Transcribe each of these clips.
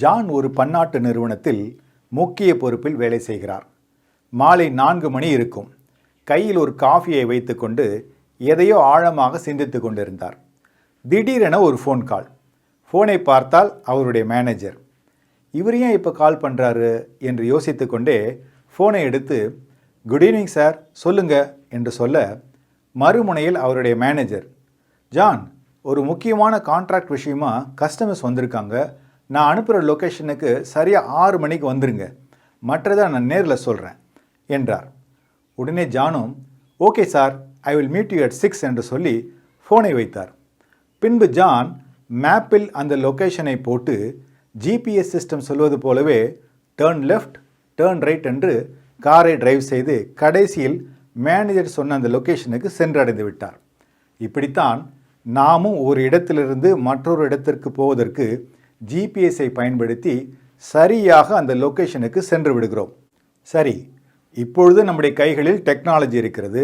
John ஒரு பன்னாட்டு நிறுவனத்தில் முக்கிய பொறுப்பில் வேலை செய்கிறார். மாலை நான்கு மணி இருக்கும். கையில் ஒரு காஃபியை வைத்துக்கொண்டு எதையோ ஆழமாக சிந்தித்து கொண்டிருந்தார். திடீரென ஒரு ஃபோன் கால் ஃபோனை பார்த்தால் அவருடைய மேனேஜர் இவர் ஏன் இப்போ கால் பண்ணுறாரு என்று யோசித்து கொண்டே ஃபோனை எடுத்து குட் ஈவினிங் சார் சொல்லுங்க என்று சொல்ல மறுமுனையில் அவருடைய மேனேஜர் ஜான் ஒரு முக்கியமான கான்ட்ராக்ட் விஷயமா கஸ்டமர்ஸ் வந்திருக்காங்க. நான் அனுப்புகிற லொக்கேஷனுக்கு சரியாக ஆறு மணிக்கு வந்துருங்க. மற்றதை நான் நேரில் சொல்கிறேன் என்றார். உடனே ஜானும் okay sir I will meet you at six என்று சொல்லி ஃபோனை வைத்தார். பின்பு ஜான் மேப்பில் அந்த லொக்கேஷனை போட்டு ஜிபிஎஸ் சிஸ்டம் சொல்வது போலவே டேர்ன் லெஃப்ட் டேர்ன் ரைட் என்று காரை டிரைவ் செய்து கடைசியில் மேனேஜர் சொன்ன அந்த லொக்கேஷனுக்கு சென்றடைந்து விட்டார். இப்படித்தான் நாமும் ஒரு இடத்திலிருந்து மற்றொரு இடத்திற்கு போவதற்கு ஜிபிஎஸ்ஸை பயன்படுத்தி சரியாக அந்த லொக்கேஷனுக்கு சென்று விடுகிறோம். சரி இப்பொழுது நம்முடைய கைகளில் டெக்னாலஜி இருக்கிறது.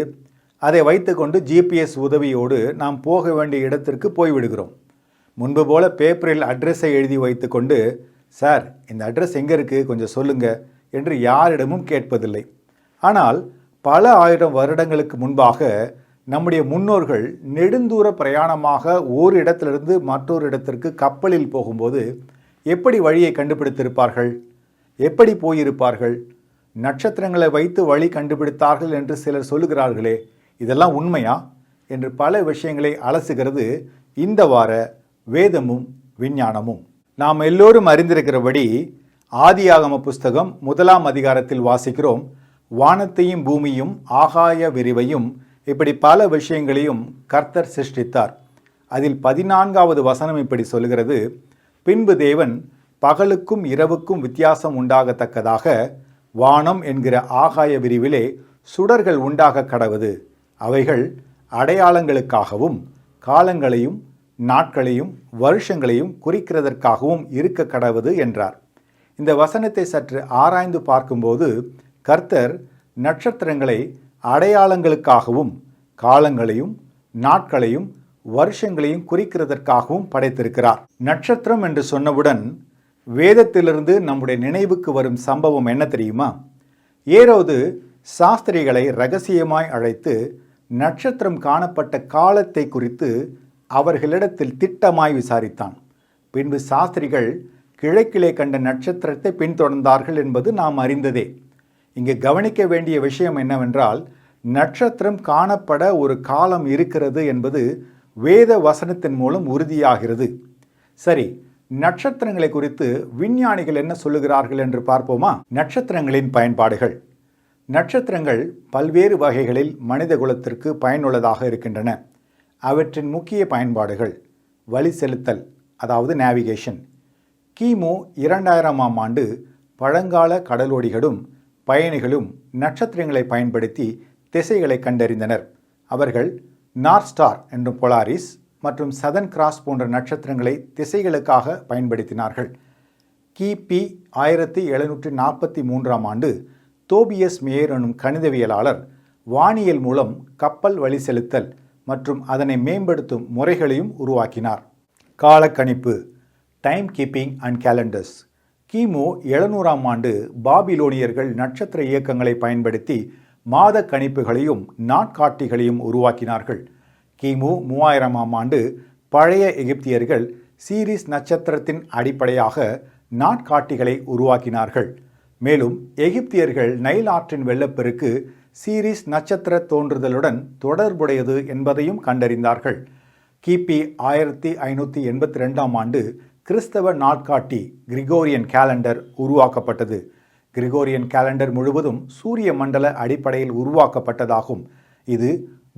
அதை வைத்துக்கொண்டு ஜிபிஎஸ் உதவியோடு நாம் போக வேண்டிய இடத்திற்கு போய்விடுகிறோம். முன்பு போல பேப்பரில் அட்ரஸை எழுதி வைத்துக்கொண்டு சார் இந்த அட்ரஸ் எங்கே இருக்குது கொஞ்சம் சொல்லுங்க என்று யாரிடமும் கேட்பதில்லை. ஆனால் பல ஆயிரம் வருடங்களுக்கு முன்பாக நம்முடைய முன்னோர்கள் நெடுந்தூர பிரயாணமாக ஒரு இடத்திலிருந்து மற்றொரு இடத்திற்கு கப்பலில் போகும்போது எப்படி வழியை கண்டுபிடித்திருப்பார்கள்? எப்படி போயிருப்பார்கள்? நட்சத்திரங்களை வைத்து வழி கண்டுபிடித்தார்கள் என்று சிலர் சொல்லுகிறார்களே இதெல்லாம் உண்மையா? என்று பல விஷயங்களை அலசுகிறது இந்த வார வேதமும் விஞ்ஞானமும். நாம் எல்லோரும் அறிந்திருக்கிறபடி ஆதியாகம புஸ்தகம் முதலாம் அதிகாரத்தில் வாசிக்கிறோம் வானத்தையும் பூமியும் ஆகாய விரிவையும் இப்படி பல விஷயங்களையும் கர்த்தர் சிருஷ்டித்தார். அதில் பதினான்காவது வசனம் இப்படி சொல்கிறது பின்பு தேவன் பகலுக்கும் இரவுக்கும் வித்தியாசம் உண்டாகத்தக்கதாக வானம் என்கிற ஆகாய விரிவிலே சுடர்கள் உண்டாக கடவுது. அவைகள் அடையாளங்களுக்காகவும் காலங்களையும் நாட்களையும் வருஷங்களையும் குறிக்கிறதற்காகவும் இருக்க கடவுது என்றார். இந்த வசனத்தை சற்று ஆராய்ந்து பார்க்கும்போது கர்த்தர் நட்சத்திரங்களை அடையாளங்களுக்காகவும் காலங்களையும் நாட்களையும் வருஷங்களையும் குறிக்கிறதற்காகவும் படைத்திருக்கிறார். நட்சத்திரம் என்று சொன்னவுடன் வேதத்திலிருந்து நம்முடைய நினைவுக்கு வரும் சம்பவம் என்ன தெரியுமா? ஏரோது சாஸ்திரிகளை ரகசியமாய் அழைத்து நட்சத்திரம் காணப்பட்ட காலத்தை குறித்து அவர்களிடத்தில் திட்டமாய் விசாரித்தான். பின்பு சாஸ்திரிகள் கிழக்கிலே கண்ட நட்சத்திரத்தை பின்தொடர்ந்தார்கள் என்பது நாம் அறிந்ததே. இங்கு கவனிக்க வேண்டிய விஷயம் என்னவென்றால் நட்சத்திரம் காணப்பட ஒரு காலம் இருக்கிறது என்பது வேத வசனத்தின் மூலம் உறுதியாகிறது. சரி நட்சத்திரங்களை குறித்து விஞ்ஞானிகள் என்ன சொல்லுகிறார்கள் என்று பார்ப்போமா? நட்சத்திரங்களின் பயன்பாடுகள். நட்சத்திரங்கள் பல்வேறு வகைகளில் மனித குலத்திற்கு பயனுள்ளதாக இருக்கின்றன. அவற்றின் முக்கிய பயன்பாடுகள் வழி செலுத்தல் அதாவது நேவிகேஷன் கிமு இரண்டாயிரமாம் ஆண்டு பழங்கால கடலோடிகளும் பயணிகளும் நட்சத்திரங்களை பயன்படுத்தி திசைகளை கண்டறிந்தனர். அவர்கள் நார்த் ஸ்டார் என்றும் பொலாரிஸ் மற்றும் சதன் கிராஸ் போன்ற நட்சத்திரங்களை திசைகளுக்காக பயன்படுத்தினார்கள். கிபி ஆயிரத்தி எழுநூற்றி நாற்பத்தி மூன்றாம் ஆண்டு தோபியஸ் மேயர் எனும் கணிதவியலாளர் வானியல் மூலம் கப்பல் வழி செலுத்தல் மற்றும் அதனை மேம்படுத்தும் முறைகளையும் உருவாக்கினார். காலக்கணிப்பு டைம் கீப்பிங் அண்ட் கேலண்டர்ஸ் கிமு எழுநூறாம் ஆண்டு பாபிலோனியர்கள் நட்சத்திர இயக்கங்களை பயன்படுத்தி மாத கணிப்புகளையும் நாட்காட்டிகளையும் உருவாக்கினார்கள். கிமு மூவாயிரமாம் ஆண்டு பழைய எகிப்தியர்கள் சீரிஸ் நட்சத்திரத்தின் அடிப்படையாக நாட்காட்டிகளை உருவாக்கினார்கள். மேலும் எகிப்தியர்கள் நைல் ஆற்றின் வெள்ளப்பெருக்கு சீரிஸ் நட்சத்திர தோன்றுதலுடன் தொடர்புடையது என்பதையும் கண்டறிந்தார்கள். கிபி ஆயிரத்தி ஐநூற்றி எண்பத்தி ரெண்டாம் ஆண்டு கிறிஸ்தவ நாட்காட்டி கிரிகோரியன் கேலண்டர் உருவாக்கப்பட்டது. கிரிகோரியன் கேலண்டர் முழுவதும் சூரிய மண்டல அடிப்படையில் உருவாக்கப்பட்டதாகும். இது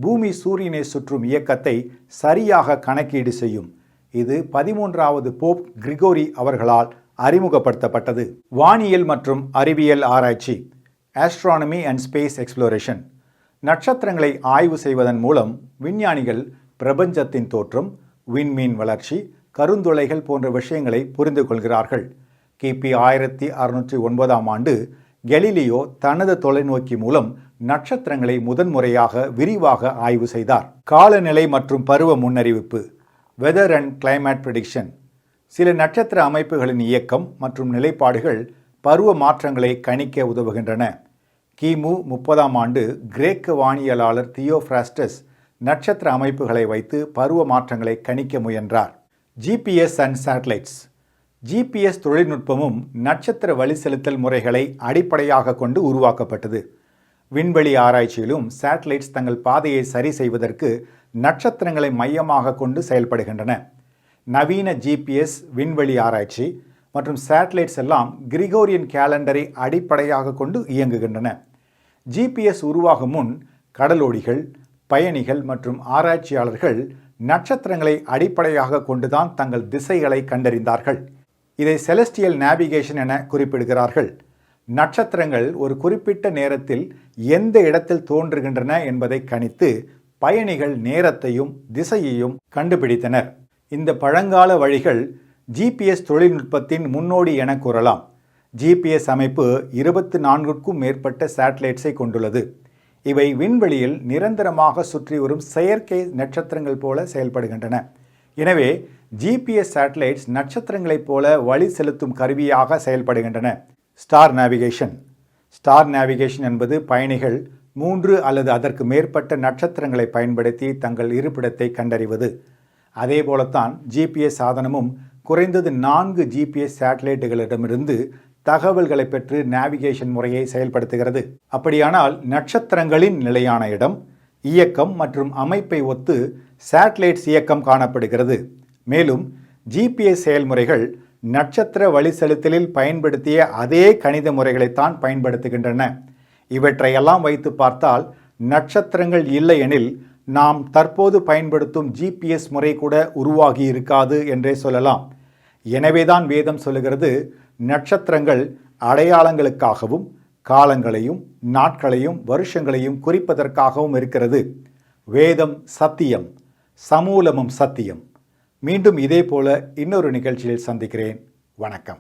பூமி சூரியனை சுற்றும் இயக்கத்தை சரியாக கணக்கீடு செய்யும். இது பதிமூன்றாவது போப் கிரிகோரி அவர்களால் அறிமுகப்படுத்தப்பட்டது. வானியல் மற்றும் அறிவியல் ஆராய்ச்சி ஆஸ்ட்ரானமி அண்ட் ஸ்பேஸ் எக்ஸ்ப்ளோரேஷன் நட்சத்திரங்களை ஆய்வு செய்வதன் மூலம் விஞ்ஞானிகள் பிரபஞ்சத்தின் தோற்றம் விண்மீன் வளர்ச்சி கருந்துளைகள் போன்ற விஷயங்களை புரிந்து கொள்கிறார்கள். கிபி ஆயிரத்தி அறுநூற்றி ஒன்பதாம் ஆண்டு கெலிலியோ தனது தொலைநோக்கி மூலம் நட்சத்திரங்களை முதன்முறையாக விரிவாக ஆய்வு செய்தார். காலநிலை மற்றும் பருவ முன்னறிவிப்பு வெதர் அண்ட் கிளைமேட் ப்ரிடிக்ஷன் சில நட்சத்திர அமைப்புகளின் இயக்கம் மற்றும் நிலைப்பாடுகள் பருவ மாற்றங்களை கணிக்க உதவுகின்றன. கிமு முப்பதாம் ஆண்டு கிரேக்க வானியலாளர் தியோஃப்ராஸ்டஸ் நட்சத்திர அமைப்புகளை வைத்து பருவ மாற்றங்களை கணிக்க முயன்றார். ஜிபிஎஸ் அண்ட் சேட்டலைட்ஸ் ஜிபிஎஸ் தொழில்நுட்பமும் நட்சத்திர வழி செலுத்தல் முறைகளை அடிப்படையாக கொண்டு உருவாக்கப்பட்டது. விண்வெளி ஆராய்ச்சியிலும் சேட்டலைட்ஸ் தங்கள் பாதையை சரி செய்வதற்கு நட்சத்திரங்களை மையமாக கொண்டு செயல்படுகின்றன. நவீன ஜிபிஎஸ் விண்வெளி ஆராய்ச்சி மற்றும் சேட்டலைட்ஸ் எல்லாம் கிரிகோரியன் கேலண்டரை அடிப்படையாக கொண்டு இயங்குகின்றன. ஜிபிஎஸ் உருவாகும் முன் கடலோடிகள் பயணிகள் மற்றும் ஆராய்ச்சியாளர்கள் நட்சத்திரங்களை அடிப்படையாக கொண்டுதான் தங்கள் திசைகளை கண்டறிந்தார்கள். இதை செலஸ்டியல் நேவிகேஷன் என குறிப்பிடுகிறார்கள். நட்சத்திரங்கள் ஒரு குறிப்பிட்ட நேரத்தில் எந்த இடத்தில் தோன்றுகின்றன என்பதை கணித்து பயணிகள் நேரத்தையும் திசையையும் கண்டுபிடித்தனர். இந்த பழங்கால வழிகள் ஜிபிஎஸ் தொழில்நுட்பத்தின் முன்னோடி என கூறலாம். ஜிபிஎஸ் அமைப்பு இருபத்து நான்குக்கும் மேற்பட்ட சேட்டலைட்ஸை கொண்டுள்ளது. இவை விண்வெளியில் நிரந்தரமாக சுற்றி வரும் செயற்கை நட்சத்திரங்கள் போல செயல்படுகின்றன. எனவே ஜிபிஎஸ் சேட்டலைட்ஸ் நட்சத்திரங்களைப் போல வழி செலுத்தும் கருவியாக செயல்படுகின்றன. Star navigation. ஸ்டார் நேவிகேஷன் என்பது பயணிகள் மூன்று அல்லது அதற்கு மேற்பட்ட நட்சத்திரங்களை பயன்படுத்தி தங்கள் இருப்பிடத்தை கண்டறிவது. அதே போலத்தான் ஜிபிஎஸ் சாதனமும் குறைந்தது நான்கு ஜிபிஎஸ் சேட்டலைட்டுகளிடமிருந்து தகவல்களை பெற்று நேவிகேஷன் முறையை செயல்படுத்துகிறது. அப்படியானால் நட்சத்திரங்களின் நிலையான இடம் இயக்கம் மற்றும் அமைப்பை ஒத்து சேட்டலைட்ஸ் இயக்கம் காணப்படுகிறது. மேலும் ஜிபிஎஸ் செயல்முறைகள் நட்சத்திர வழி செலுத்தலில் பயன்படுத்திய அதே கணித முறைகளைத்தான் பயன்படுத்துகின்றன. இவற்றையெல்லாம் வைத்து பார்த்தால் நட்சத்திரங்கள் இல்லையெனில் நாம் தற்போது பயன்படுத்தும் ஜிபிஎஸ் முறை கூட உருவாகி இருக்காது என்றே சொல்லலாம். எனவேதான் வேதம் சொல்லுகிறது நட்சத்திரங்கள் அடையாளங்களுக்காகவும் காலங்களையும் நாட்களையும் வருஷங்களையும் குறிப்பதற்காகவும் இருக்கிறது. வேதம் சத்தியம் சமூலமும் சத்தியம். மீண்டும் இதே போல இன்னொரு நிகழ்ச்சியில் சந்திக்கிறேன். வணக்கம்.